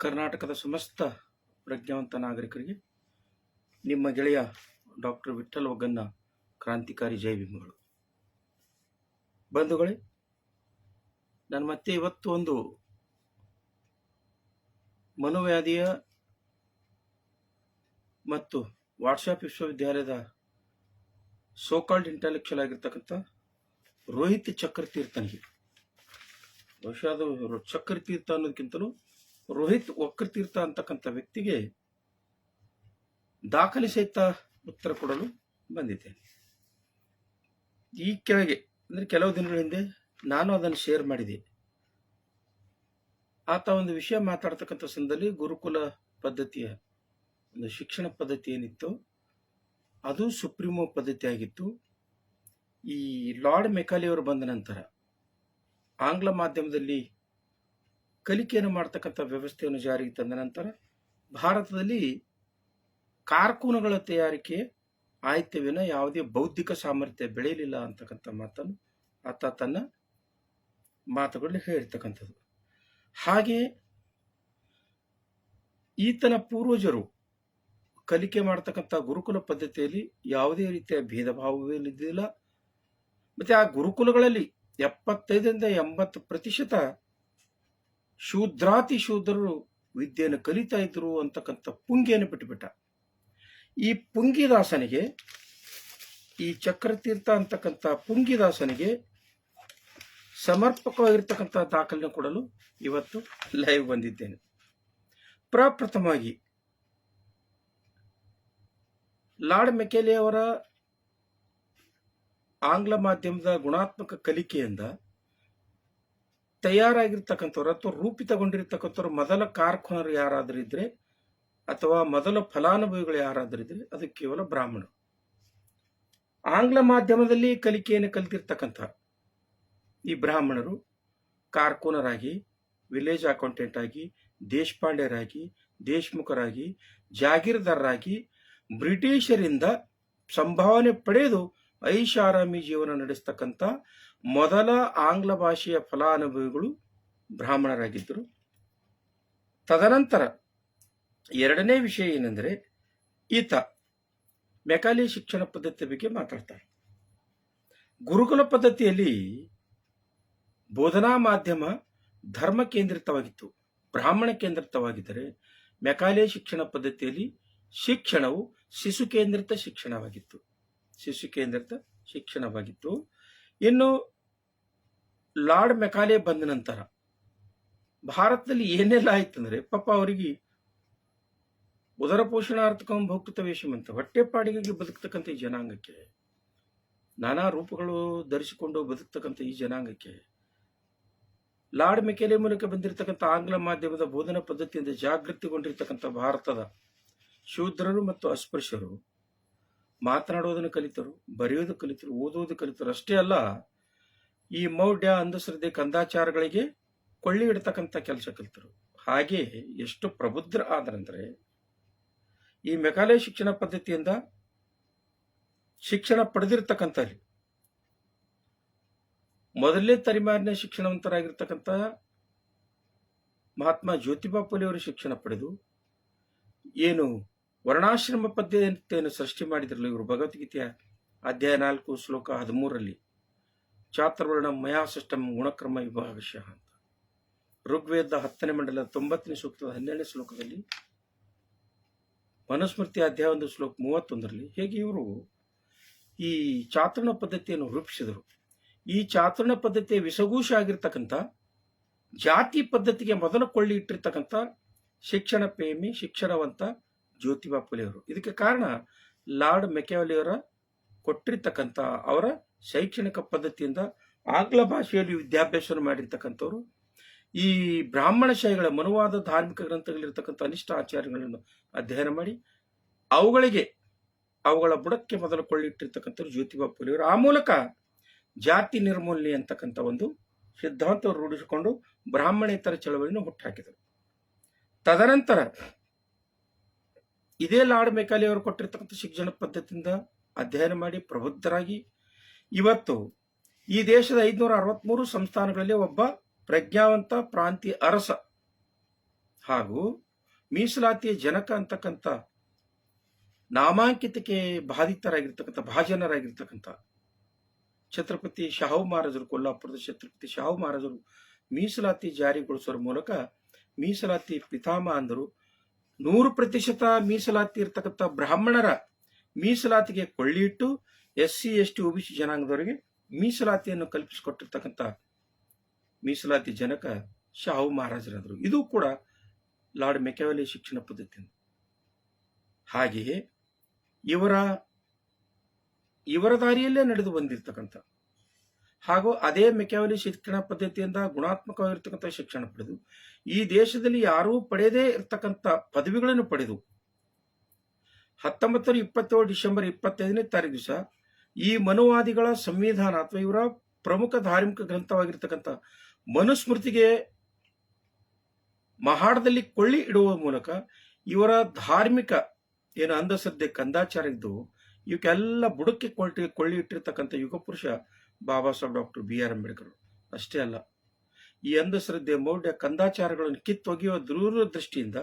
ಕರ್ನಾಟಕದ ಸಮಸ್ತ ಪ್ರಜ್ಞಾವಂತ ನಾಗರಿಕರಿಗೆ, ನಿಮ್ಮ ಗೆಳೆಯ ಡಾಕ್ಟರ್ ವಿಠಲ್ ಒಗ್ಗನ್ನ ಕ್ರಾಂತಿಕಾರಿ ಜೈ ಬಿಂಬಗಳು ಬಂಧುಗಳೇ, ನಾನು ಮತ್ತೆ ಇವತ್ತು ಒಂದು ಮನೋವ್ಯಾಧಿಯ ಮತ್ತು ವಾಟ್ಸಾಪ್ ವಿಶ್ವವಿದ್ಯಾಲಯದ ಸೋಕಾಲ್ಡ್ ಇಂಟೆಲೆಕ್ಚುಯಲ್ ಆಗಿರ್ತಕ್ಕಂಥ ರೋಹಿತ್ ಚಕ್ರತೀರ್ಥನಿಗೆ ಬಹುಶಃ ಅದು ಚಕ್ರತೀರ್ಥ ಅನ್ನೋದಕ್ಕಿಂತಲೂ ರೋಹಿತ್ ವಕ್ರತೀರ್ಥ ಅಂತಕ್ಕಂಥ ವ್ಯಕ್ತಿಗೆ ದಾಖಲೆ ಸಹಿತ ಉತ್ತರ ಕೊಡಲು ಬಂದಿದ್ದೇನೆ ಈ ಕೆಳಗೆ, ಅಂದರೆ ಕೆಲವು ದಿನಗಳ ಹಿಂದೆ ನಾನು ಅದನ್ನು ಶೇರ್ ಮಾಡಿದೆ. ಆತ ಒಂದು ವಿಷಯ ಮಾತಾಡ್ತಕ್ಕಂಥ ಸಂದರ್ಭದಲ್ಲಿ ಗುರುಕುಲ ಪದ್ಧತಿಯ, ಒಂದು ಶಿಕ್ಷಣ ಪದ್ಧತಿ ಏನಿತ್ತು, ಅದು ಸುಪ್ರೀಮೋ ಪದ್ಧತಿ ಆಗಿತ್ತು. ಈ ಲಾರ್ಡ್ ಮೆಕಾಲಿಯವರು ಬಂದ ನಂತರ ಆಂಗ್ಲ ಮಾಧ್ಯಮದಲ್ಲಿ ಕಲಿಕೆಯನ್ನು ಮಾಡ್ತಕ್ಕಂಥ ವ್ಯವಸ್ಥೆಯನ್ನು ಜಾರಿಗೆ ತಂದ ನಂತರ ಭಾರತದಲ್ಲಿ ಕಾರ್ಕೂನಗಳ ತಯಾರಿಕೆ ಆಯಿತವಿನ ವಿನ ಯಾವುದೇ ಬೌದ್ಧಿಕ ಸಾಮರ್ಥ್ಯ ಬೆಳೆಯಲಿಲ್ಲ ಅಂತಕ್ಕಂಥ ಮಾತನ್ನು ಆತ ತನ್ನ ಮಾತುಗಳಲ್ಲಿ ಹೇಳಿರ್ತಕ್ಕಂಥದ್ದು. ಹಾಗೆ ಈತನ ಪೂರ್ವಜರು ಕಲಿಕೆ ಮಾಡ್ತಕ್ಕಂಥ ಗುರುಕುಲ ಪದ್ಧತಿಯಲ್ಲಿ ಯಾವುದೇ ರೀತಿಯ ಭೇದ ಭಾವವಿಲ್ಲ ಮತ್ತು ಆ ಗುರುಕುಲಗಳಲ್ಲಿ ಎಪ್ಪತ್ತೈದರಿಂದ ಎಂಬತ್ತು ಪ್ರತಿಶತ ಶೂದ್ರಾತಿ ಶೂದ್ರರು ವಿದ್ಯೆಯನ್ನು ಕಲಿತಾ ಇದ್ರು ಅಂತಕ್ಕಂಥ ಪುಂಗಿಯನ್ನು ಬಿಟ್ಟುಬಿಟ್ಟ. ಈ ಪುಂಗಿದಾಸನಿಗೆ, ಈ ಚಕ್ರತೀರ್ಥ ಅಂತಕ್ಕಂಥ ಪುಂಗಿದಾಸನಿಗೆ ಸಮರ್ಪಕವಾಗಿರ್ತಕ್ಕಂಥ ದಾಖಲೆ ಕೊಡಲು ಇವತ್ತು ಲೈವ್ ಬಂದಿದ್ದೇನೆ. ಪ್ರಪ್ರಥಮವಾಗಿ, ಲಾರ್ಡ್ ಮೆಕೆಲೆ ಅವರ ಆಂಗ್ಲ ಮಾಧ್ಯಮದ ಗುಣಾತ್ಮಕ ಕಲಿಕೆಯಿಂದ ತಯಾರಾಗಿರ್ತಕ್ಕಂಥವ್ರು ಅಥವಾ ರೂಪಿತಗೊಂಡಿರ್ತಕ್ಕಂಥವ್ರು ಮೊದಲ ಕಾರ್ಖುನರು ಯಾರಾದರೂ ಇದ್ರೆ ಅಥವಾ ಮೊದಲ ಫಲಾನುಭವಿಗಳು ಯಾರಾದರೂ ಇದ್ದರೆ ಅದು ಕೇವಲ ಬ್ರಾಹ್ಮಣರು. ಆಂಗ್ಲ ಮಾಧ್ಯಮದಲ್ಲಿ ಕಲಿಕೆಯನ್ನು ಕಲಿತಿರ್ತಕ್ಕಂಥ ಈ ಬ್ರಾಹ್ಮಣರು ಕಾರ್ಖುನರಾಗಿ ವಿಲೇಜ್ ಅಕೌಂಟೆಂಟ್ ಆಗಿ ದೇಶಪಾಂಡೆಯರಾಗಿ ದೇಶಮುಖರಾಗಿ, ಜಾಗೀರ್ದಾರರಾಗಿ ಬ್ರಿಟಿಷರಿಂದ ಸಂಭಾವನೆ ಪಡೆದು ಐಷಾರಾಮಿ ಜೀವನ ನಡೆಸ್ತಕ್ಕಂಥ ಮೊದಲ ಆಂಗ್ಲ ಭಾಷೆಯ ಫಲಾನುಭವಿಗಳು ಬ್ರಾಹ್ಮಣರಾಗಿದ್ದರು. ತದನಂತರ ಎರಡನೇ ವಿಷಯ ಏನೆಂದರೆ ಈತ ಮೆಕಾಲಿ ಶಿಕ್ಷಣ ಪದ್ಧತಿ ಬಗ್ಗೆ ಮಾತಾಡ್ತಾರೆ. ಗುರುಕುಲ ಪದ್ಧತಿಯಲ್ಲಿ ಬೋಧನಾ ಮಾಧ್ಯಮ ಧರ್ಮ ಕೇಂದ್ರಿತವಾಗಿತ್ತು. ಬ್ರಾಹ್ಮಣ ಕೇಂದ್ರಿತವಾಗಿದ್ದರೆ ಮೆಕಾಲೆ ಶಿಕ್ಷಣ ಪದ್ಧತಿಯಲ್ಲಿ ಶಿಕ್ಷಣವು ಶಿಶು ಕೇಂದ್ರಿತ ಶಿಕ್ಷಣವಾಗಿತ್ತು. ಶಿಶು ಕೇಂದ್ರಿತ ಶಿಕ್ಷಣವಾಗಿತ್ತು. ಇನ್ನು ಲಾರ್ಡ್ ಮೆಕಾಲೆ ಬಂದ ನಂತರ ಭಾರತದಲ್ಲಿ ಏನೆಲ್ಲ ಆಯ್ತಂದ್ರೆ ಪಾಪ ಅವರಿಗೆ ಉದರ ಪೋಷಣಾರ್ಥಕಂ ಭೌಕೃತ ವೇಷಮಂತ ಹೊಟ್ಟೆಪಾಡಿಗಾಗಿ ಬದುಕ್ತಕ್ಕಂಥ ಈ ಜನಾಂಗಕ್ಕೆ, ನಾನಾ ರೂಪಗಳು ಧರಿಸಿಕೊಂಡು ಬದುಕ್ತಕ್ಕಂಥ ಈ ಜನಾಂಗಕ್ಕೆ, ಲಾರ್ಡ್ ಮೆಕೆಲೆ ಮೂಲಕ ಬಂದಿರತಕ್ಕಂಥ ಆಂಗ್ಲ ಮಾಧ್ಯಮದ ಬೋಧನಾ ಪದ್ಧತಿಯಿಂದ ಜಾಗೃತಿಗೊಂಡಿರ್ತಕ್ಕಂಥ ಭಾರತದ ಶೂದ್ರರು ಮತ್ತು ಅಸ್ಪೃಶ್ಯರು ಮಾತನಾಡೋದನ್ನು ಕಲಿತರು ಬರೆಯೋದು ಕಲಿತರು ಓದೋದು ಕಲಿತರು, ಅಷ್ಟೇ ಅಲ್ಲ, ಈ ಮೌಢ್ಯ, ಅಂಧಶ್ರದ್ಧೆ, ಕಂದಾಚಾರಗಳಿಗೆ ಕೊಳ್ಳಿ ಇಡ್ತಕ್ಕಂಥ ಕೆಲಸ ಕಲಿತರು. ಹಾಗೆ ಎಷ್ಟು ಪ್ರಬುದ್ಧ ಆದ್ರಂದ್ರೆ, ಈ ಮೆಕಾಲೆ ಶಿಕ್ಷಣ ಪದ್ಧತಿಯಿಂದ ಶಿಕ್ಷಣ ಪಡೆದಿರ್ತಕ್ಕಂಥ ಮೊದಲನೇ ತಲೆಮಾರಿನ ಶಿಕ್ಷಣವಂತರಾಗಿರ್ತಕ್ಕಂಥ ಮಹಾತ್ಮ ಜ್ಯೋತಿಬಾ ಫುಲೆ ಅವರು ಶಿಕ್ಷಣ ಪಡೆದು, ಏನು ವರ್ಣಾಶ್ರಮ ಪದ್ಧತಿಯನ್ನು ಸೃಷ್ಟಿ ಮಾಡಿದ್ರಲ್ಲ ಇವರು ಭಗವದ್ಗೀತೆಯ ಅಧ್ಯಾಯ ನಾಲ್ಕು ಶ್ಲೋಕ ಹದಿಮೂರರಲ್ಲಿ. ಚಾತುರ್ವರ್ಣ ಸಿಸ್ಟಮ್ ಗುಣಕ್ರಮ ವಿಭಾಗಶಃ ಅಂತ. ಋಗ್ವೇದ ಹತ್ತನೇ ಮಂಡಲ ತೊಂಬತ್ತನೇ ಸೂಕ್ತದ ಹನ್ನೆರಡನೇ ಶ್ಲೋಕದಲ್ಲಿ ಮನುಸ್ಮೃತಿ ಅಧ್ಯಾಯ ಒಂದು ಶ್ಲೋಕ ಮೂವತ್ತೊಂದರಲ್ಲಿ ಹೇಗೆ ಇವರು ಈ ಚಾತುರ್ಣ ಪದ್ಧತಿಯನ್ನು ರೂಪಿಸಿದರು. ಈ ಚಾತುರ್ಣ ಪದ್ಧತಿಯ ವಿಸಗೂಷ ಆಗಿರ್ತಕ್ಕಂಥ, ಜಾತಿ ಪದ್ಧತಿಗೆ ಮೊದಲು ಕೊಳ್ಳಿ ಇಟ್ಟಿರ್ತಕ್ಕಂಥ, ಶಿಕ್ಷಣ ಪ್ರೇಮಿ, ಶಿಕ್ಷಣವಂತ ಜ್ಯೋತಿಬಾ ಫುಲೆಯವರು ಇದಕ್ಕೆ ಕಾರಣ ಲಾರ್ಡ್ ಮೆಕ್ಯಾವಲಿಯವರ ಕೊಟ್ಟಿರ್ತಕ್ಕಂಥ ಅವರ ಶೈಕ್ಷಣಿಕ ಪದ್ಧತಿಯಿಂದ ಆಂಗ್ಲ ಭಾಷೆಯಲ್ಲಿ ವಿದ್ಯಾಭ್ಯಾಸ ಮಾಡಿರ್ತಕ್ಕಂಥವ್ರು. ಈ ಬ್ರಾಹ್ಮಣ ಶೈಗಳ ಮನುವಾದ ಧಾರ್ಮಿಕ ಗ್ರಂಥಗಳಿರ್ತಕ್ಕಂಥ ಅನಿಷ್ಟ ಆಚಾರಗಳನ್ನು ಅಧ್ಯಯನ ಮಾಡಿ, ಅವುಗಳಿಗೆ, ಅವುಗಳ ಬುಡಕ್ಕೆ ಮೊದಲು ಕೊಳ್ಳಿಟ್ಟಿರ್ತಕ್ಕಂಥವ್ರು ಜ್ಯೋತಿಬಾ ಫುಲೆಯವರು ಆ ಮೂಲಕ ಜಾತಿ ನಿರ್ಮೂಲನೆ ಅಂತಕ್ಕಂಥ ಒಂದು ಸಿದ್ಧಾಂತವನ್ನು ರೂಢಿಸಿಕೊಂಡು ಬ್ರಾಹ್ಮಣೇತರ ಚಳವಳಿಯನ್ನು ಹುಟ್ಟುಹಾಕಿದರು ತದನಂತರ ಇದೇ ಲಾರ್ಡ್ ಮೆಕಾಲಿ ಅವರು ಕೊಟ್ಟಿರ್ತಕ್ಕಂಥ ಶಿಕ್ಷಣ ಪದ್ಧತಿಯಿಂದ ಅಧ್ಯಯನ ಮಾಡಿ ಪ್ರಬುದ್ಧರಾಗಿ ಇವತ್ತು ಈ ದೇಶದ ಐದುನೂರ ಅರವತ್ಮೂರು ಸಂಸ್ಥಾನಗಳಲ್ಲಿ ಒಬ್ಬ ಪ್ರಜ್ಞಾವಂತ ಪ್ರಾಂತಿ ಅರಸ ಹಾಗೂ ಮೀಸಲಾತಿಯ ಜನಕ ಅಂತಕ್ಕಂಥ ನಾಮಾಂಕಿತಕ್ಕೆ ಬಾಧಿತರಾಗಿರ್ತಕ್ಕಂಥ, ಭಾಜನರಾಗಿರ್ತಕ್ಕಂಥ ಛತ್ರಪತಿ ಶಾಹು ಮಹಾರಾಜರು, ಕೊಲ್ಲಾಪುರದ ಛತ್ರಪತಿ ಶಾಹು ಮಹಾರಾಜರು ಮೀಸಲಾತಿ ಜಾರಿಗೊಳಿಸುವ ಮೂಲಕ ಮೀಸಲಾತಿ ಪಿತಾಮ ಅಂದರು ನೂರು ಪ್ರತಿಶತ ಮೀಸಲಾತಿ ಇರತಕ್ಕಂಥ ಬ್ರಾಹ್ಮಣರ ಮೀಸಲಾತಿಗೆ ಕೊಳ್ಳಿಟ್ಟು S C S T OBC ಜನಾಂಗದವರಿಗೆ ಮೀಸಲಾತಿಯನ್ನು ಕಲ್ಪಿಸಿಕೊಟ್ಟಿರ್ತಕ್ಕಂಥ ಮೀಸಲಾತಿ ಜನಕ ಶಾಹು ಮಹಾರಾಜರಾದರು. ಇದು ಕೂಡ ಲಾರ್ಡ್ ಮೆಕೆವಲಿ ಶಿಕ್ಷಣ ಪದ್ಧತಿ ಹಾಗೆಯೇ ಇವರ ಇವರ ದಾರಿಯಲ್ಲೇ ನಡೆದು ಬಂದಿರತಕ್ಕಂಥ ಹಾಗೂ ಅದೇ ಮೆಕ್ಯಾವಲಿ ಶಿಕ್ಷಣ ಪದ್ಧತಿಯಿಂದ ಗುಣಾತ್ಮಕವಾಗಿರ್ತಕ್ಕಂಥ ಶಿಕ್ಷಣ ಪಡೆದು, ಈ ದೇಶದಲ್ಲಿ ಯಾರೂ ಪಡೆಯದೇ ಇರತಕ್ಕಂಥ ಪದವಿಗಳನ್ನು ಪಡೆದು, ಹತ್ತೊಂಬತ್ತು ಇಪ್ಪತ್ತೇಳು ಡಿಸೆಂಬರ್ ಇಪ್ಪತ್ತೈದನೇ ತಾರೀಕು ದಿವಸ ಈ ಮನುವಾದಿಗಳ ಸಂವಿಧಾನ ಅಥವಾ ಇವರ ಪ್ರಮುಖ ಧಾರ್ಮಿಕ ಗ್ರಂಥವಾಗಿರ್ತಕ್ಕಂಥ ಮನುಸ್ಮೃತಿಗೆ ಮಹಾಡದಲ್ಲಿ ಕೊಳ್ಳಿ ಇಡುವ ಮೂಲಕ ಇವರ ಧಾರ್ಮಿಕ ಏನು ಅಂಧಶ್ರದ್ಧೆ, ಕಂದಾಚಾರ ಇದ್ದು, ಇವಕ್ಕೆಲ್ಲ ಬುಡಕ್ಕೆ ಕೊಳ್ಳಿ ಕೊಳ್ಳಿ ಇಟ್ಟಿರ್ತಕ್ಕಂಥ ಯುಗಪುರುಷ Baba Saheb doctor B R Ambedkar ಅಷ್ಟೇ ಅಲ್ಲ, ಈ ಅಂಧಶ್ರದ್ಧೆ ಮೌಢ್ಯ, ಕಂದಾಚಾರಗಳನ್ನು ಕಿತ್ತೊಗೆಯುವ ದೂರ ದೃಷ್ಟಿಯಿಂದ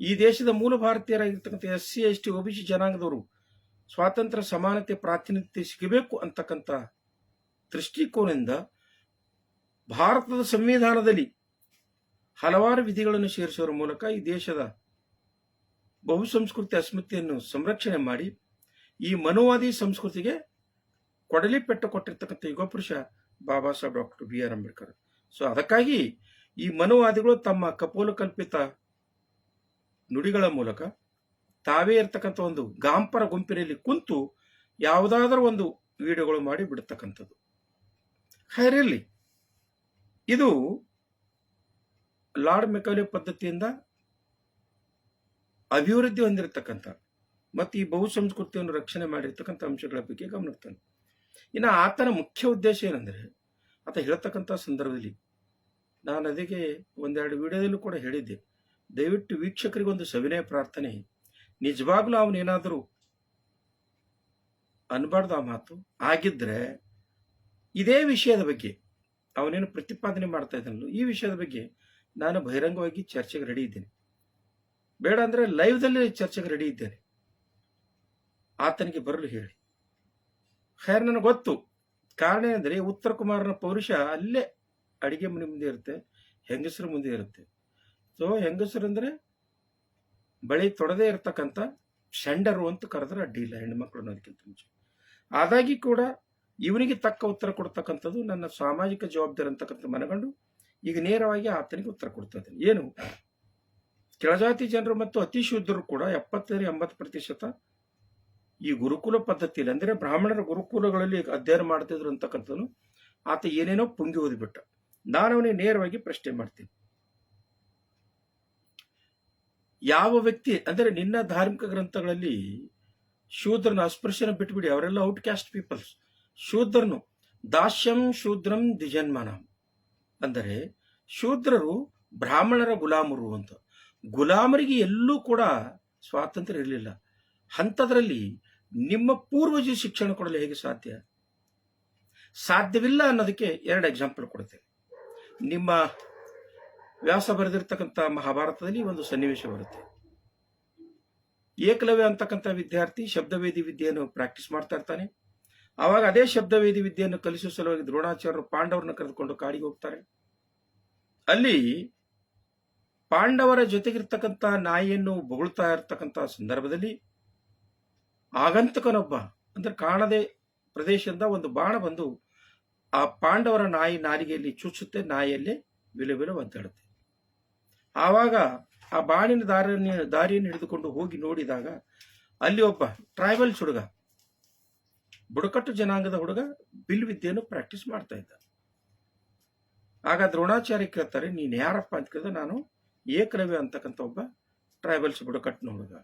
ಈ ದೇಶದ ಮೂಲ ಭಾರತೀಯರಾಗಿರ್ತಕ್ಕಂಥ S C, S T OBC ಜನಾಂಗದವರು ಸ್ವಾತಂತ್ರ್ಯ, ಸಮಾನತೆ, ಪ್ರಾತಿನಿಧ್ಯ ಸಿಗಬೇಕು ಅಂತಕ್ಕಂಥ ದೃಷ್ಟಿಕೋನದಿಂದ ಭಾರತದ ಸಂವಿಧಾನದಲ್ಲಿ ಹಲವಾರು ವಿಧಿಗಳನ್ನು ಸೇರಿಸುವ ಮೂಲಕ ಈ ದೇಶದ ಬಹುಸಂಸ್ಕೃತಿ ಅಸ್ಮಿತೆಯನ್ನು ಸಂರಕ್ಷಣೆ ಮಾಡಿ ಈ ಮನುವಾದಿ ಸಂಸ್ಕೃತಿಗೆ ಕೊಡಲಿ ಪೆಟ್ಟು ಕೊಟ್ಟಿರ್ತಕ್ಕಂಥ ಯುಗಪುರುಷ Baba Saheb doctor B R Ambedkar. So ಅದಕ್ಕಾಗಿ ಈ ಮನುವಾದಿಗಳು ತಮ್ಮ ಕಪೋಲ ಕಲ್ಪಿತ ನುಡಿಗಳ ಮೂಲಕ ತಾವೇ ಇರ್ತಕ್ಕಂಥ ಒಂದು ಗಾಂಪರ ಗುಂಪಿನಲ್ಲಿ ಕುಂತು ಯಾವುದಾದ್ರೂ ಒಂದು ವಿಡಿಯೋಗಳು ಮಾಡಿ ಬಿಡ್ತಕ್ಕಂಥದ್ದು. ಹೈರಲ್ಲಿ ಇದು ಲಾರ್ಡ್ ಮೆಕಾಲಿ ಪದ್ಧತಿಯಿಂದ ಅಭಿವೃದ್ಧಿ ಹೊಂದಿರತಕ್ಕಂಥ ಮತ್ತು ಈ ಬಹು ಸಂಸ್ಕೃತಿಯನ್ನು ರಕ್ಷಣೆ ಮಾಡಿರ್ತಕ್ಕಂಥ ಅಂಶಗಳ ಬಗ್ಗೆ ಗಮನಿಸ್ತಾನೆ ಇನ್ನು ಆತನ ಮುಖ್ಯ ಉದ್ದೇಶ ಏನಂದರೆ, ಆತ ಹೇಳ್ತಕ್ಕಂಥ ಸಂದರ್ಭದಲ್ಲಿ ನಾನು ಅದಕ್ಕೆ ಒಂದೆರಡು ವಿಡಿಯೋದಲ್ಲೂ ಕೂಡ ಹೇಳಿದ್ದೆ. ದಯವಿಟ್ಟು ವೀಕ್ಷಕರಿಗೆ ಒಂದು ಸವಿನಯ ಪ್ರಾರ್ಥನೆ. ನಿಜವಾಗ್ಲೂ ಅವನೇನಾದರೂ ಅನ್ಬಾರ್ದು ಆ ಮಾತು, ಆಗಿದ್ರೆ ಇದೇ ವಿಷಯದ ಬಗ್ಗೆ, ಅವನೇನು ಪ್ರತಿಪಾದನೆ ಮಾಡ್ತಾ ಇದ್ದಾನಲ್ಲ, ಈ ವಿಷಯದ ಬಗ್ಗೆ ನಾನು ಬಹಿರಂಗವಾಗಿ ಚರ್ಚೆಗೆ ರೆಡಿ ಇದ್ದೇನೆ. ಬೇಡ ಅಂದ್ರೆ ಲೈವ್ದಲ್ಲಿ ಚರ್ಚೆಗೆ ರೆಡಿ ಇದ್ದೇನೆ. ಆತನಿಗೆ ಬರಲು ಹೇಳಿ. ಖೈರ್ ನನಗೆ ಗೊತ್ತು. ಕಾರಣ ಏನಂದ್ರೆ ಉತ್ತರ ಕುಮಾರನ ಪೌರುಷ ಅಲ್ಲೇ ಅಡಿಗೆ ಮನೆ ಮುಂದೆ ಇರುತ್ತೆ, ಹೆಂಗಸರ ಮುಂದೆ ಇರುತ್ತೆ. ಸೊ ಹೆಂಗಸರಂದರೆ ಬಳಿ ತೊಡದೇ ಇರತಕ್ಕಂಥ ಶಂಡರು ಅಂತ ಕರೆದ್ರೆ ಅಡ್ಡಿಯಿಲ್ಲ ಹೆಣ್ಮಕ್ಳು ಅನ್ನೋದಕ್ಕಿಂತ ಮುಂಚೆ. ಆದಾಗಿ ಕೂಡ ಇವನಿಗೆ ತಕ್ಕ ಉತ್ತರ ಕೊಡ್ತಕ್ಕಂಥದ್ದು ನನ್ನ ಸಾಮಾಜಿಕ ಜವಾಬ್ದಾರಿ ಅಂತಕ್ಕಂಥ ಮನಗಂಡು ಈಗ ನೇರವಾಗಿ ಆತನಿಗೆ ಉತ್ತರ ಕೊಡ್ತಾ ಇದ್ದೇನೆ ಏನು? ಕೆಳಜಾತಿ ಜನರು ಮತ್ತು ಅತಿ ಶುದ್ಧರು ಕೂಡ ಎಪ್ಪತ್ತರಿಂದ ಎಂಬತ್ತು ಪ್ರತಿಶತ ಈ ಗುರುಕುಲ ಪದ್ಧತಿಯಲ್ಲಿ ಅಂದರೆ ಬ್ರಾಹ್ಮಣರ ಗುರುಕುಲಗಳಲ್ಲಿ ಅಧ್ಯಯನ ಮಾಡ್ತಿದ್ರು ಅಂತಕ್ಕಂಥದ್ದು, ಆತ ಏನೇನೋ ಪುಂಗಿ ಓದಿಬಿಟ್ಟ. ನಾನು ಅವನಿಗೆ ನೇರವಾಗಿ ಪ್ರಶ್ನೆ ಮಾಡ್ತೀನಿ. ಯಾವ ವ್ಯಕ್ತಿ, ಅಂದರೆ ನಿನ್ನ ಧಾರ್ಮಿಕ ಗ್ರಂಥಗಳಲ್ಲಿ ಶೂದ್ರನ ಅಸ್ಪೃಶ್ಯನ ಬಿಟ್ಬಿಡಿ, ಅವರೆಲ್ಲ ಔಟ್ ಕ್ಯಾಸ್ಟ್ ಪೀಪಲ್ಸ್ ಶೂದ್ರನು, ದಾಸ್ಯಂ ಶೂದ್ರಂ ದಿಜನ್ಮಾನ ಅಂದರೆ ಶೂದ್ರರು ಬ್ರಾಹ್ಮಣರ ಗುಲಾಮರು ಅಂತ. ಗುಲಾಮರಿಗೆ ಎಲ್ಲೂ ಕೂಡ ಸ್ವಾತಂತ್ರ್ಯ ಇರಲಿಲ್ಲ. ಅಂಥದ್ರಲ್ಲಿ ನಿಮ್ಮ ಪೂರ್ವಜ ಶಿಕ್ಷಣ ಕೊಡಲು ಹೇಗೆ ಸಾಧ್ಯ? ಸಾಧ್ಯವಿಲ್ಲ ಅನ್ನೋದಕ್ಕೆ ಎರಡು ಎಕ್ಸಾಂಪಲ್ ಕೊಡ್ತೇನೆ. ನಿಮ್ಮ ವ್ಯಾಸ ಬರೆದಿರ್ತಕ್ಕಂಥ ಮಹಾಭಾರತದಲ್ಲಿ ಒಂದು ಸನ್ನಿವೇಶ ಬರುತ್ತೆ. ಏಕಲವ್ಯ ಅಂತಕ್ಕಂಥ ವಿದ್ಯಾರ್ಥಿ ಶಬ್ದವೇದಿ ವಿದ್ಯೆಯನ್ನು ಪ್ರಾಕ್ಟೀಸ್ ಮಾಡ್ತಾ ಇರ್ತಾನೆ. ಆವಾಗ ಅದೇ ಶಬ್ದವೇದಿ ವಿದ್ಯೆಯನ್ನು ಕಲಿಸುವ ಸಲುವಾಗಿ ದ್ರೋಣಾಚಾರ್ಯರು ಪಾಂಡವರನ್ನ ಕರೆದುಕೊಂಡು ಕಾಡಿಗೆ ಹೋಗ್ತಾರೆ. ಅಲ್ಲಿ ಪಾಂಡವರ ಜೊತೆಗಿರ್ತಕ್ಕಂಥ ನಾಯಿಯನ್ನು ಬೊಗಳ್ತಾ ಇರ್ತಕ್ಕಂಥ ಸಂದರ್ಭದಲ್ಲಿ ಆಗಂತಕನೊಬ್ಬ ಅಂದ್ರೆ ಕಾಣದೆ ಪ್ರದೇಶದಿಂದ ಒಂದು ಬಾಣ ಬಂದು ಆ ಪಾಂಡವರ ನಾಯಿ ನಾಲಿಗೆಯಲ್ಲಿ ಚುಚ್ಚುತ್ತೆ ನಾಯಿಯಲ್ಲಿ ಬಿಲು ಬಿಲು ಒದ್ದಾಡುತ್ತೆ. ಆವಾಗ ಆ ಬಾಣಿನ ದಾರಿಯನ್ನು ದಾರಿಯನ್ನು ಹಿಡಿದುಕೊಂಡು ಹೋಗಿ ನೋಡಿದಾಗ ಅಲ್ಲಿ ಒಬ್ಬ ಟ್ರೈಬಲ್ಸ್ ಹುಡುಗ, ಬುಡಕಟ್ಟು ಜನಾಂಗದ ಹುಡುಗ ಬಿಲ್ ವಿದ್ಯೆಯನ್ನು ಪ್ರಾಕ್ಟೀಸ್ ಮಾಡ್ತಾ ಇದ್ದ. ಆಗ ದ್ರೋಣಾಚಾರ್ಯ ಕೇಳ್ತಾರೆ, ನೀನು ಯಾರಪ್ಪ? ಅಂತ ಕೇಳಿದ್ರೆ, ನಾನು ಏಕಲವ್ಯ ಅಂತಕ್ಕಂಥ ಒಬ್ಬ ಟ್ರೈಬಲ್ಸ್ ಬುಡಕಟ್ಟಿನ ಹುಡುಗ.